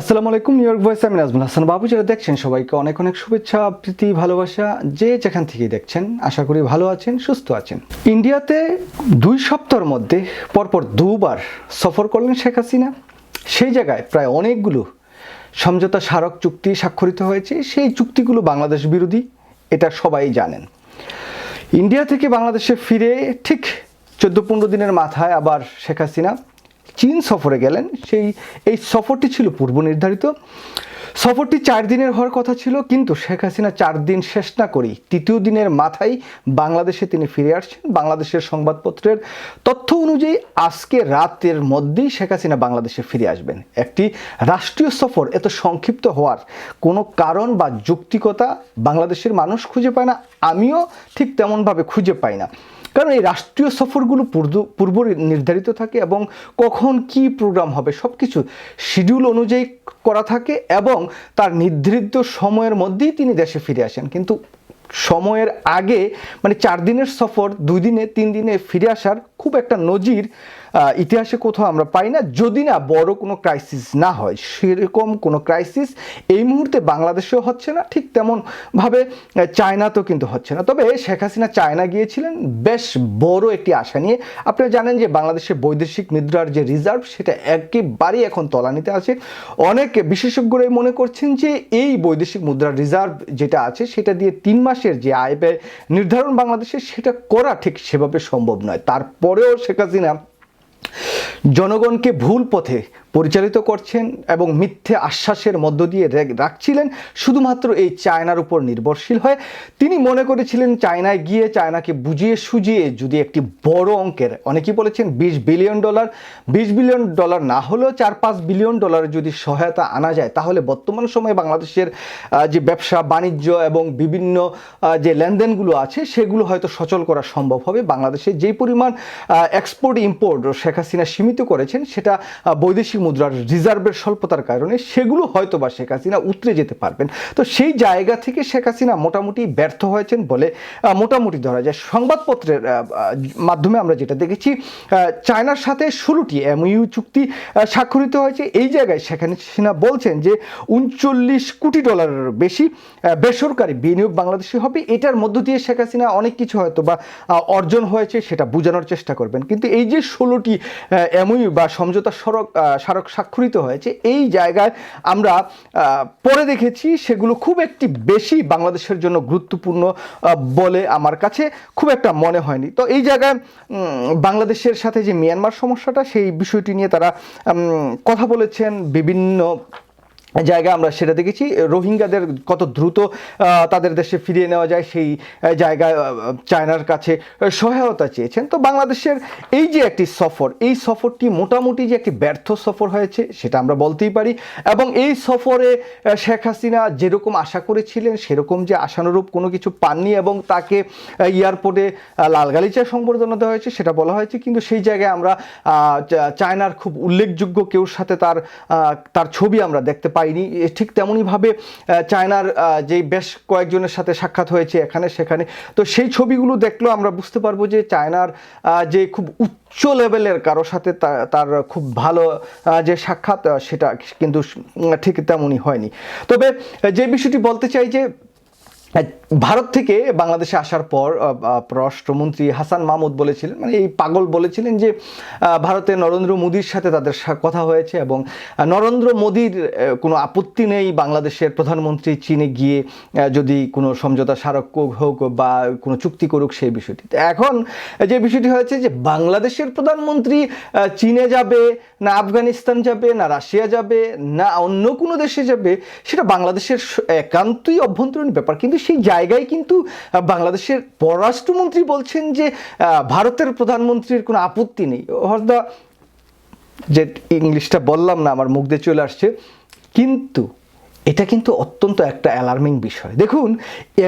আসসালামু আলাইকুম new York voice আমি নাজমুল হাসান। বাবু, যারা দেখছেন, সবাইকে অনেক অনেক শুভেচ্ছা, প্রীতি, ভালোবাসা, যে যেখান থেকেই দেখছেন, আশা করি ভালো আছেন, সুস্থ আছেন। ইন্ডিয়াতে দুই সপ্তাহের মধ্যে পরপর দুবার সফর করলেন শেখ হাসিনা। সেই জায়গায় প্রায় অনেকগুলো সমঝোতা স্মারক চুক্তি স্বাক্ষরিত হয়েছে। সেই চুক্তিগুলো বাংলাদেশ বিরোধী, এটা সবাই জানেন। ইন্ডিয়া থেকে বাংলাদেশে ফিরে ঠিক চোদ্দ পনেরো দিনের মাথায় আবার শেখ হাসিনা চীন সফরে গেলেন। সেই, এই সফরটি ছিল পূর্ব নির্ধারিত। সফরটি চার দিনের হওয়ার কথা ছিল, কিন্তু শেখ হাসিনা চার দিন শেষ না করেই তৃতীয় দিনের মাথায় বাংলাদেশে তিনি ফিরে আসছেন। বাংলাদেশের সংবাদপত্রের তথ্য অনুযায়ী আজকে রাতের মধ্যেই শেখ হাসিনা বাংলাদেশে ফিরে আসবেন। একটি রাষ্ট্রীয় সফর এত সংক্ষিপ্ত হওয়ার কোনো কারণ বা যৌক্তিকতা বাংলাদেশের মানুষ খুঁজে পায় না, আমিও ঠিক তেমনভাবে খুঁজে পাই না। কারণ এই রাষ্ট্রীয় সফরগুলো পূর্ব নির্ধারিত থাকে এবং কখন কি প্রোগ্রাম হবে সব কিছু শিডিউল অনুযায়ী করা থাকে এবং তার নির্ধারিত সময়ের মধ্যেই তিনি দেশে ফিরে আসেন। কিন্তু সময়ের আগে মানে চার দিনের সফর, দুই দিনে, তিন দিনে ফিরে আসার খুব একটা নজির ইতিহাসে কোথাও আমরা পাই না। যদি না বড় কোনো ক্রাইসিস না হয়, সেরকম কোনো ক্রাইসিস এই মুহূর্তে বাংলাদেশেও হচ্ছে না, ঠিক তেমনভাবে চায়নাতেও কিন্তু হচ্ছে না। তবে শেখ হাসিনা চায়না গিয়েছিলেন, বেশ বড় একটি আশা নিয়ে। আপনারা জানেন যে বাংলাদেশের বৈদেশিক মুদ্রার যে রিজার্ভ সেটা একেবারেই এখন তলানিতে আছে। অনেক বিশেষজ্ঞরাই মনে করছেন যে এই বৈদেশিক মুদ্রার রিজার্ভ যেটা আছে, সেটা দিয়ে তিন মাসের যে আয় ব্যয় নির্ধারণ বাংলাদেশে, সেটা করা ঠিক সেভাবে সম্ভব নয়। তারপরেও শেখ হাসিনা জনগণকে ভুল পথে পরিচালিত করছেন এবং মিথ্যে আশ্বাসের মধ্য দিয়ে রাখছিলেন, শুধুমাত্র এই চায়নার উপর নির্ভরশীল হয়। তিনি মনে করেছিলেন চায়নায় গিয়ে চায়নাকে বুঝিয়ে সুজিয়ে যদি একটি বড় অঙ্কের অনেকেই বলেছেন বিশ বিলিয়ন ডলার, বিশ বিলিয়ন ডলার না হলেও চার পাঁচ বিলিয়ন ডলারের যদি সহায়তা আনা যায়, তাহলে বর্তমান সময়ে বাংলাদেশের যে ব্যবসা, বাণিজ্য এবং বিভিন্ন যে লেনদেনগুলো আছে, সেগুলো হয়তো সচল করা সম্ভব হবে। বাংলাদেশে যেই পরিমাণ এক্সপোর্ট ইম্পোর্ট শেখ হাসিনা সীমিত করেছেন, সেটা বৈদেশিক মুদ্রার রিজার্ভের স্বল্পতার কারণে সেগুলো হয়তো বা শেখ হাসিনা উতরে যেতে পারবেন। তো সেই জায়গা থেকে শেখ হাসিনা মোটামুটি ব্যর্থ হয়েছেন বলে মোটামুটি ধরা যায়। সংবাদপত্রের মাধ্যমে আমরা যেটা দেখেছি চায়নার সাথে ষোলোটি এমইউ চুক্তি স্বাক্ষরিত হয়েছে। এই জায়গায় শেখ হাসিনা বলছেন যে, উনচল্লিশ কোটি ডলারের বেশি বেসরকারি বিনিয়োগ বাংলাদেশে হবে। এটার মধ্য দিয়ে শেখ হাসিনা অনেক কিছু হয়তো বা অর্জন হয়েছে, সেটা বোঝানোর চেষ্টা করবেন। কিন্তু এই যে ষোলোটি এমইউ বা সমঝোতা সড়ক স্মারক স্বাক্ষরিত হয়েছে। এই জায়গায় আমরা পরে দেখেছি সেগুলো খুব একটি বেশি বাংলাদেশের জন্য গুরুত্বপূর্ণ বলে আমার কাছে খুব একটা মনে হয়নি। তো এই জায়গায় বাংলাদেশের সাথে যে মিয়ানমার সমস্যাটা, সেই বিষয়টি নিয়ে তারা কথা বলেছেন বিভিন্ন জায়গায় আমরা সেটা দেখেছি। রোহিঙ্গাদের কত দ্রুত তাদের দেশে ফিরিয়ে নেওয়া যায় সেই জায়গায় চায়নার কাছে সহায়তা চেয়েছেন। তো বাংলাদেশের এই যে একটি সফর এই সফরটি মোটামুটি যে একটি ব্যর্থ সফর হয়েছে সেটা আমরা বলতেই পারি। এবং এই সফরে শেখ হাসিনা যেরকম আশা করেছিলেন সেরকম যে আশানুরূপ কোনো কিছু পাননি এবং তাকে এয়ারপোর্টে আহ, লাল গালিচা সংবর্ধনা দেওয়া হয়েছে সেটা বলা হয়েছে। কিন্তু সেই জায়গায় আমরা চায়নার খুব উল্লেখযোগ্য কেউর সাথে তার তার ছবি আমরা দেখতে পাইনি। ঠিক তেমনইভাবে চায়নার যেই বেশ কয়েকজনের সাথে সাক্ষাৎ হয়েছে এখানে সেখানে। তো সেই ছবিগুলো দেখলেও আমরা বুঝতে পারব যে চায়নার যে খুব উচ্চ লেভেলের কারও সাথে তার খুব ভালো যে সাক্ষাৎ সেটা কিন্তু ঠিক তেমনই হয়নি। তবে যে বিষয়টি বলতে চাই যে ভারত থেকে বাংলাদেশে আসার পর পররাষ্ট্রমন্ত্রী হাসান মাহমুদ বলেছিলেন মানে এই পাগল বলেছিলেন যে ভারতে নরেন্দ্র মোদীর সাথে তাদের কথা হয়েছে এবং নরেন্দ্র মোদীর কোনো আপত্তি নেই বাংলাদেশের প্রধানমন্ত্রী চীনে গিয়ে যদি কোনো সমঝোতা স্মারক হোক বা কোনো চুক্তি করুক সেই বিষয়টি এখন যে বিষয়টি হয়েছে যে, বাংলাদেশের প্রধানমন্ত্রী চীনে যাবে, না আফগানিস্তান যাবে, না রাশিয়া যাবে, না অন্য কোনো দেশে যাবে, সেটা বাংলাদেশের একান্তই অভ্যন্তরীণ ব্যাপার। কিন্তু সেই জায়গায় কিন্তু বাংলাদেশের পররাষ্ট্রমন্ত্রী বলছেন যে ভারতের প্রধানমন্ত্রীর কোনো আপত্তি নেই। হরদা যে ইংলিশটা বললাম না, আমার মুখ দিয়ে চলে আসছে। কিন্তু এটা কিন্তু অত্যন্ত একটা অ্যালার্মিং বিষয়। দেখুন,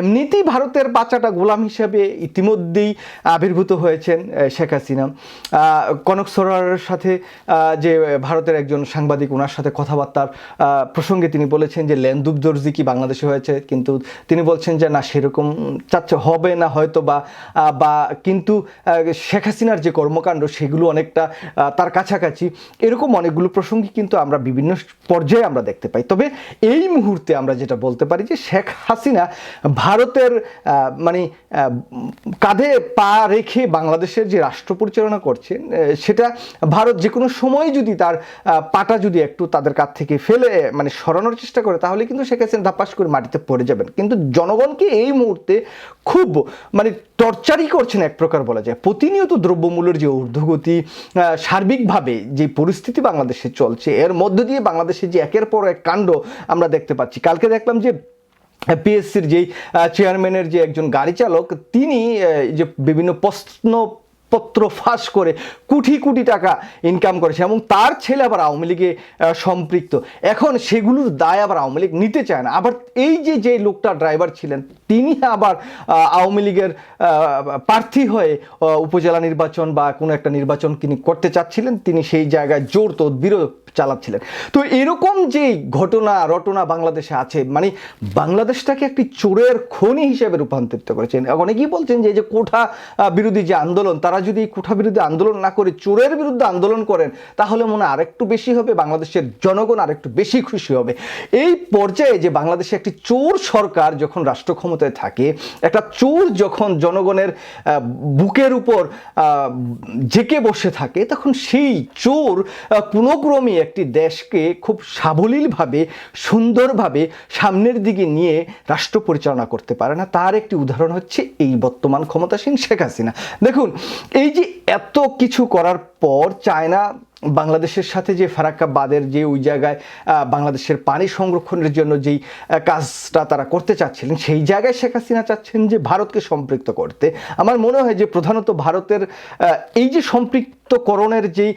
এমনিতেই ভারতের বাচ্চাটা গোলাম হিসাবে ইতিমধ্যেই আবির্ভূত হয়েছেন শেখ হাসিনা। কনক সরোয়ারের সাথে যে ভারতের একজন সাংবাদিক ওনার সাথে কথাবার্তার প্রসঙ্গে তিনি বলেছেন যে লেন্দুব দর্জি কি বাংলাদেশে হয়েছে? কিন্তু তিনি বলছেন যে, না, সেরকম চাচ্ছে, হবে না হয়তো বা। বা কিন্তু শেখ হাসিনার যে কর্মকাণ্ড, সেগুলো অনেকটা তার কাছাকাছি। এরকম অনেকগুলো প্রসঙ্গে কিন্তু আমরা বিভিন্ন পর্যায়ে আমরা দেখতে পাই। তবে এই মুহূর্তে আমরা যেটা বলতে পারি যে শেখ হাসিনা ভারতের মানে কাঁধে পা রেখে বাংলাদেশের যে রাষ্ট্র পরিচালনা করছেন সেটা ভারত যে কোনো সময় যদি তার পাটা যদি একটু তাদের কাছ থেকে ফেলে মানে সরানোর চেষ্টা করে, তাহলে কিন্তু শেখ হাসিনা ধাপাস করে মাটিতে পড়ে যাবেন। কিন্তু জনগণকে এই মুহূর্তে খুব মানে টর্চারই করছেন এক প্রকার বলা যায়। প্রতিনিয়ত দ্রব্যমূল্যের যে ঊর্ধ্বগতি সার্বিকভাবে যে পরিস্থিতি বাংলাদেশে চলছে, এর মধ্য দিয়ে বাংলাদেশে যে একের পর এক কাণ্ড আমরা দেখতে পাচ্ছি। কালকে দেখলাম যে পিএসসির যেই চেয়ারম্যানের যে একজন গাড়ি চালক, তিনি যে বিভিন্ন প্রশ্ন পত্র ফাঁস করে কোটি কোটি টাকা ইনকাম করেছে এবং তার ছেলে আবার আওয়ামী লীগে সম্পৃক্ত। এখন সেগুলোর দায় আবার আওয়ামী লীগ নিতে চায় না। আবার এই যে যে লোকটা ড্রাইভার ছিলেন, তিনি আবার আওয়ামী লীগের প্রার্থী হয়ে উপজেলা নির্বাচন বা কোনো একটা নির্বাচন তিনি করতে চাচ্ছিলেন, তিনি সেই জায়গায় জোর তদবিরও চালাচ্ছিলেন। তো এরকম যে ঘটনা রটনা বাংলাদেশে আছে মানে বাংলাদেশটাকে একটি চোরের খনি হিসেবে রূপান্তরিত করেছেন। অনেকেই বলছেন যে যে কোঠা বিরোধী যে আন্দোলন তারা যদি এই কোঠা বিরোধী আন্দোলন না করে চোরের বিরুদ্ধে আন্দোলন করেন তাহলে মনে আরেকটু বেশি হবে বাংলাদেশের জনগণ আরেকটু বেশি খুশি হবে। এই পর্যায়ে যে বাংলাদেশে একটি চোর সরকার যখন রাষ্ট্র ক্ষমতায় থাকে একটা চোর যখন জনগণের বুকের উপর জেকে বসে থাকে তখন সেই চোর আহ, কোনো ক্রমে একটি দেশকে খুব সাবলীলভাবে, সুন্দরভাবে সামনের দিকে নিয়ে রাষ্ট্র পরিচালনা করতে পারে না। তার একটি উদাহরণ হচ্ছে এই বর্তমান ক্ষমতাসীন শেখ হাসিনা। দেখুন, এই যে এত কিছু করার পর চায়না বাংলাদেশের সাথে যে ফারাক্কা বাদের যে ওই জায়গায় বাংলাদেশের পানি সংরক্ষণের জন্য যেই কাজটা তারা করতে চাচ্ছিলেন সেই জায়গায় শেখ হাসিনা চাচ্ছেন যে ভারতকে সম্পৃক্ত করতে। আমার মনে হয় যে প্রধানত ভারতের এই যে সম্পৃক্তকরণের যেই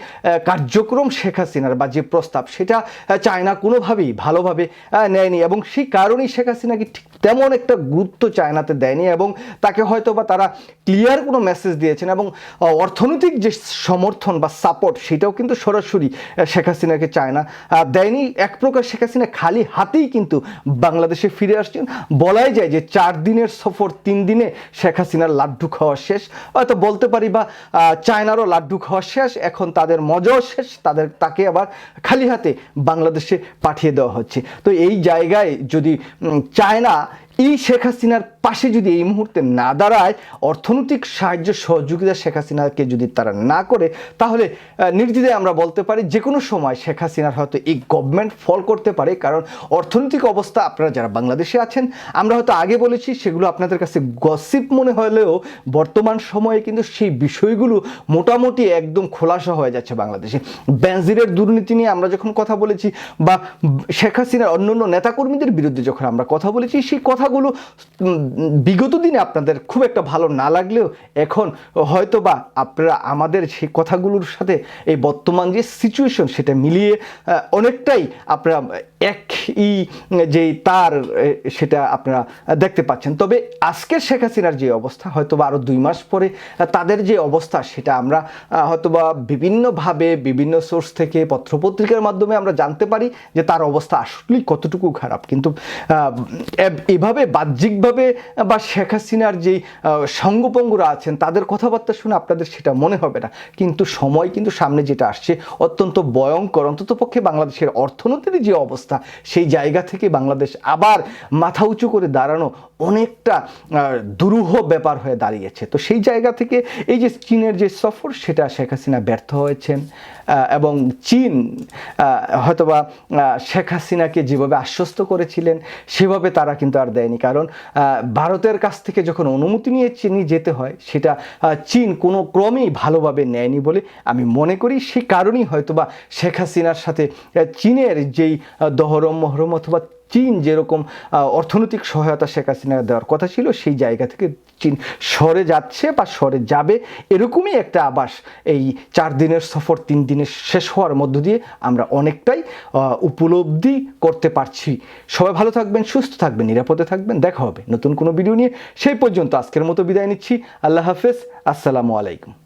কার্যক্রম শেখ হাসিনার বা যে প্রস্তাব সেটা চায়না কোনোভাবেই ভালোভাবে নেয়নি এবং সেই কারণেই শেখ হাসিনাকে ঠিক তেমন একটা গুরুত্ব চায়নাতে দেয়নি এবং তাকে হয়তো বা তারা ক্লিয়ার কোনো মেসেজ দিয়েছেন এবং আহ, অর্থনৈতিক যে সমর্থন বা সাপোর্ট সেটাও কিন্তু সরাসরি শেখ হাসিনাকে চায় না। দেয়নি এক প্রকার শেখ হাসিনা খালি হাতেই কিন্তু বাংলাদেশে ফিরে আসছেন। বলাই যায় যে চার দিনের সফর, তিন দিনে শেখ হাসিনার লাড্ডু খাওয়া শেষ। হয়তো বলতে পারি বা চায়নারও লাড্ডু খাওয়া শেষ। এখন তাদের মজাও শেষ। তাদের, তাকে আবার খালি হাতে বাংলাদেশে পাঠিয়ে দেওয়া হচ্ছে। তো এই জায়গায় যদি চায়না এই শেখ হাসিনার পাশে যদি এই মুহূর্তে না দাঁড়ায়, অর্থনৈতিক সাহায্য সহযোগিতা শেখ হাসিনাকে যদি তারা না করে, তাহলে নির্দ্বিধায় আমরা বলতে পারি যে কোনো সময় শেখ হাসিনার হয়তো এই গভর্নমেন্ট ফল করতে পারে। কারণ অর্থনৈতিক অবস্থা, আপনারা যারা বাংলাদেশে আছেন, আমরা হয়তো আগে বলেছি, সেগুলো আপনাদের কাছে গসিপ মনে হলেও বর্তমান সময়ে কিন্তু সেই বিষয়গুলো মোটামুটি একদম খোলাসা হয়ে যাচ্ছে বাংলাদেশে। বেনজিরের দুর্নীতি নিয়ে আমরা যখন কথা বলেছি বা শেখ হাসিনার অন্য অন্য নেতাকর্মীদের বিরুদ্ধে যখন আমরা কথা বলেছি, সেই কথাগুলো বিগত দিনে আপনাদের খুব একটা ভালো না লাগলেও এখন হয়তো বা আপনারা আমাদের সেই কথাগুলোর সাথে এই বর্তমান যে সিচুয়েশন সেটা মিলিয়ে অনেকটাই আপনারা এক ই যে তার সেটা আপনারা দেখতে পাচ্ছেন। তবে আজকের শেখ হাসিনার যে অবস্থা হয়তো বা আরও দুই মাস পরে তাদের যে অবস্থা সেটা আমরা আহ, হয়তো বা বিভিন্নভাবে বিভিন্ন সোর্স থেকে পত্রপত্রিকার মাধ্যমে আমরা জানতে পারি যে তার অবস্থা আসলেই কতটুকু খারাপ। কিন্তু আহ, এভাবে বাহ্যিকভাবে বা শেখ হাসিনার যেই সঙ্গপঙ্গুরা আছেন, তাদের কথাবার্তা শুনে আপনাদের সেটা মনে হবে না। কিন্তু সময় কিন্তু সামনে যেটা আসছে, অত্যন্ত ভয়ঙ্কর, অন্তত পক্ষে বাংলাদেশের অর্থনীতির যে অবস্থা, সেই জায়গা থেকে বাংলাদেশ আবার মাথা উঁচু করে দাঁড়ানো অনেকটা দুরূহ ব্যাপার হয়ে দাঁড়িয়েছে। তো সেই জায়গা থেকে এই যে চীনের যে সফর, সেটা শেখ হাসিনা ব্যর্থ হয়েছেন এবং চীন হয়তোবা শেখ হাসিনাকে যেভাবে আশ্বস্ত করেছিলেন, সেভাবে তারা কিন্তু আর দেয়নি কারণ ভারতের কাছ থেকে যখন অনুমতি নিয়ে চিনি যেতে হয়, সেটা চীন কোনো ক্রমেই ভালোভাবে নেয়নি বলে আমি মনে করি। সেই কারণেই হয়তোবা শেখ হাসিনার সাথে চীনের যেই দহরম মহরম অথবা চীন যেরকম অর্থনৈতিক সহায়তা শেখ হাসিনা দেওয়ার কথা ছিল, সেই জায়গা থেকে চীন সরে যাচ্ছে বা সরে যাবে এরকমই একটা আবাস। এই চার দিনের সফর তিন দিনের শেষ হওয়ার মধ্য দিয়ে আমরা অনেকটাই উপলব্ধি করতে পারছি। সবাই ভালো থাকবেন, সুস্থ থাকবেন, নিরাপদে থাকবেন। দেখা হবে নতুন কোনো ভিডিও নিয়ে। সেই পর্যন্ত আজকের মতো বিদায় নিচ্ছি। আল্লাহ হাফেজ। আসসালামু আলাইকুম।